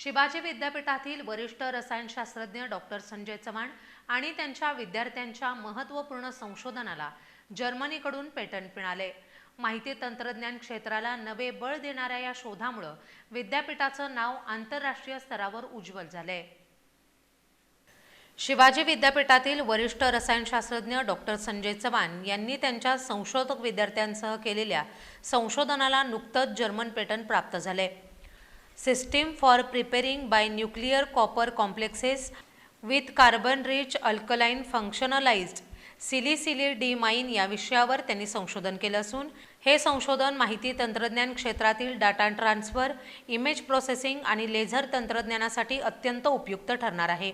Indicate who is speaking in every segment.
Speaker 1: शिवाजी विद्यापीठातील वरिष्ठ रसायनशास्त्रज्ञ डॉक्टर संजय चव्हाण आणि त्यांच्या विद्यार्थ्यांच्या महत्त्वपूर्ण संशोधनाला जर्मनीकडून पेटंट मिळाले. माहिती तंत्रज्ञान क्षेत्राला नवे बळ देणाऱ्या या शोधामुळं विद्यापीठाचं नाव आंतरराष्ट्रीय स्तरावर उज्ज्वल झालंय. शिवाजी विद्यापीठातील वरिष्ठ रसायनशास्त्रज्ञ डॉक्टर संजय चव्हाण यांनी त्यांच्या संशोधक विद्यार्थ्यांसह केलेल्या संशोधनाला नुकतंच जर्मन पेटंट प्राप्त झाले system for preparing binuclear copper complexes with carbon rich alkaline functionalised silicyl diamine या विषयावर त्यांनी संशोधन केलं असून हे संशोधन माहिती तंत्रज्ञान क्षेत्रातील डाटा ट्रान्सफर इमेज प्रोसेसिंग आणि लेझर तंत्रज्ञानासाठी अत्यंत उपयुक्त ठरणार आहे.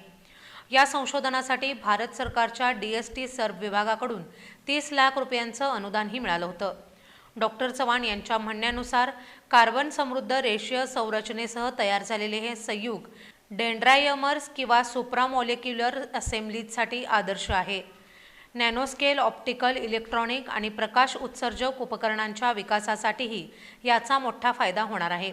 Speaker 1: या संशोधनासाठी भारत सरकारच्या डी एस टी सर्व विभागाकडून तीस लाख रुपयांचं अनुदानही मिळालं होतं. डॉक्टर चव्हाण यांच्या म्हणण्यानुसार कार्बन समृद्ध रेषीय संरचनेसह तयार झालेले हे संयुग डेंड्रायमर्स किंवा सुप्रामॉलिक्युलर असेंब्लीजसाठी आदर्श आहे. नॅनोस्केल ऑप्टिकल इलेक्ट्रॉनिक आणि प्रकाश उत्सर्जक उपकरणांच्या विकासासाठीही याचा मोठा फायदा होणार आहे.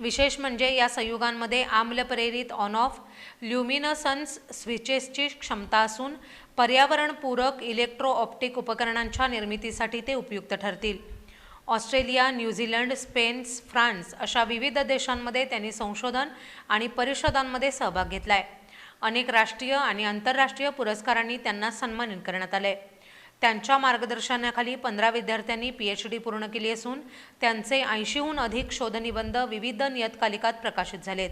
Speaker 1: विशेष म्हणजे या संयुगांमध्ये आम्लप्रेरित ऑन ऑफ ल्युमिनसन्स स्विचेसची क्षमता असून पर्यावरणपूरक इलेक्ट्रो ऑप्टिक उपकरणांच्या निर्मितीसाठी ते उपयुक्त ठरतील. ऑस्ट्रेलिया न्यूझीलंड स्पेन फ्रान्स अशा विविध देशांमध्ये त्यांनी संशोधन आणि परिषदांमध्ये सहभाग घेतला आहे अनेक राष्ट्रीय आणि आंतरराष्ट्रीय पुरस्कारांनी त्यांना सन्मानित करण्यात आले त्यांच्या मार्गदर्शनाखाली पंधरा विद्यार्थ्यांनी पी एच डी पूर्ण केली असून त्यांचे ऐंशीहून अधिक शोधनिबंध विविध नियतकालिकात प्रकाशित झालेत.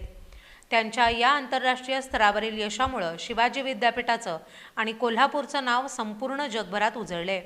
Speaker 1: त्यांच्या या आंतरराष्ट्रीय स्तरावरील यशामुळं शिवाजी विद्यापीठाचं आणि कोल्हापूरचं नाव संपूर्ण जगभरात उजळले